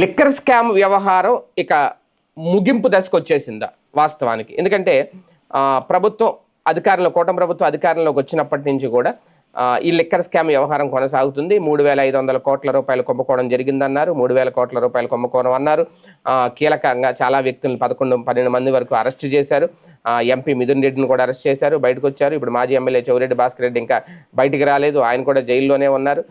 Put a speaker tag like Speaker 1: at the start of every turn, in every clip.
Speaker 1: Liquor scam వ్యవహారం ఇక ముగింపు దశకు వచ్చేసిందా వాస్తవానికి. ఎందుకంటే ప్రభుత్వం అధికారంలో కూటమి ప్రభుత్వం అధికారంలోకి వచ్చినప్పటి నుంచి కూడా ఈ లిక్కర్ స్కామ్ వ్యవహారం కొనసాగుతుంది. మూడు వేల ఐదు వందల కోట్ల రూపాయలు కుంభకోణం జరిగిందన్నారు. మూడు వేల కోట్ల రూపాయలు కుంభకోణం అన్నారు. కీలకంగా చాలా వ్యక్తులను పదకొండు పన్నెండు మంది వరకు అరెస్ట్ చేశారు. ఎంపీ మిథున్ రెడ్డిని కూడా అరెస్ట్ చేశారు. బయటకు వచ్చారు. ఇప్పుడు మాజీ ఎమ్మెల్యే చౌరెడ్డి భాస్కర్ రెడ్డి ఇంకా బయటికి రాలేదు. ఆయన కూడా జైల్లోనే ఉన్నారు.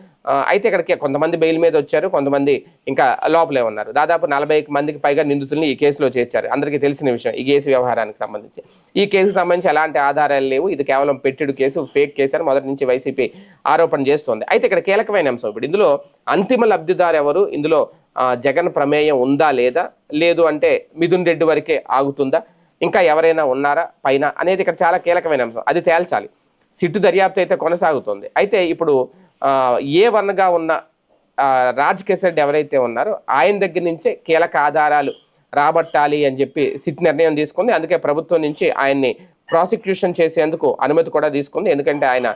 Speaker 1: అయితే ఇక్కడికి కొంతమంది బెయిల్ మీద వచ్చారు కొంతమంది ఇంకా లోపలే ఉన్నారు. దాదాపు నలభై మందికి పైగా నిందితుల్ని ఈ కేసులో చేర్చారు. అందరికీ తెలిసిన విషయం ఈ కేసు వ్యవహారానికి సంబంధించి. ఈ కేసుకు సంబంధించి ఎలాంటి ఆధారాలు లేవు. ఇది కేవలం పెట్టిడు కేసు ఫేక్ కేసు అని మొదటి నుంచి వైసీపీ ఆరోపణ చేస్తోంది. అయితే ఇక్కడ కీలకమైన అంశం ఇప్పుడు. ఇందులో అంతిమ లబ్ధిదారు ఎవరు? ఇందులో జగన్ ప్రమేయం ఉందా లేదా? లేదు అంటే మిథున్ రెడ్డి వరకే ఆగుతుందా? ఇంకా ఎవరైనా ఉన్నారా? పైన అనేది ఇక్కడ చాలా కీలకమైన అంశం. అది తేల్చాలి. సిట్టు దర్యాప్తు అయితే కొనసాగుతుంది. అయితే ఇప్పుడు ఏ వన్గా ఉన్న ఆ, రాజ్ రెడ్డి ఎవరైతే ఉన్నారో ఆయన దగ్గర నుంచే కీలక ఆధారాలు రాబట్టాలి అని చెప్పి సిట్ నిర్ణయం తీసుకుంది. అందుకే ప్రభుత్వం నుంచి ఆయన్ని ప్రాసిక్యూషన్ చేసేందుకు అనుమతి కూడా తీసుకుంది. ఎందుకంటే ఆయన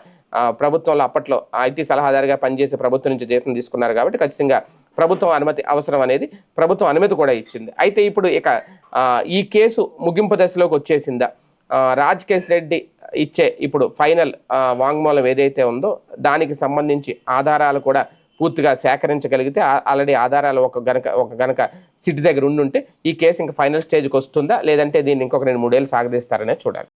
Speaker 1: ప్రభుత్వంలో అప్పట్లో ఐటీ సలహాదారుగా పనిచేసే ప్రభుత్వం నుంచి జీతం తీసుకున్నారు కాబట్టి ఖచ్చితంగా ప్రభుత్వం అనుమతి అవసరం అనేది ప్రభుత్వం అనుమతి కూడా ఇచ్చింది. అయితే ఇప్పుడు ఇక ఈ కేసు ముగింపు దశలోకి వచ్చేసిందా? రాజ్కేష్ రాజ్ రెడ్డి ఇచ్చే ఇప్పుడు ఫైనల్ వాంగ్మూలం ఏదైతే ఉందో దానికి సంబంధించి ఆధారాలు కూడా పూర్తిగా సేకరించగలిగితే ఆల్రెడీ ఆధారాలు ఒక గనక ఒక గనక సిటీ దగ్గర ఉండుంటే ఈ కేసు ఇంకా ఫైనల్ స్టేజ్కి వస్తుందా? లేదంటే దీన్ని ఇంకొక రెండు మూడేళ్ళు సాగదీస్తారనే చూడాలి.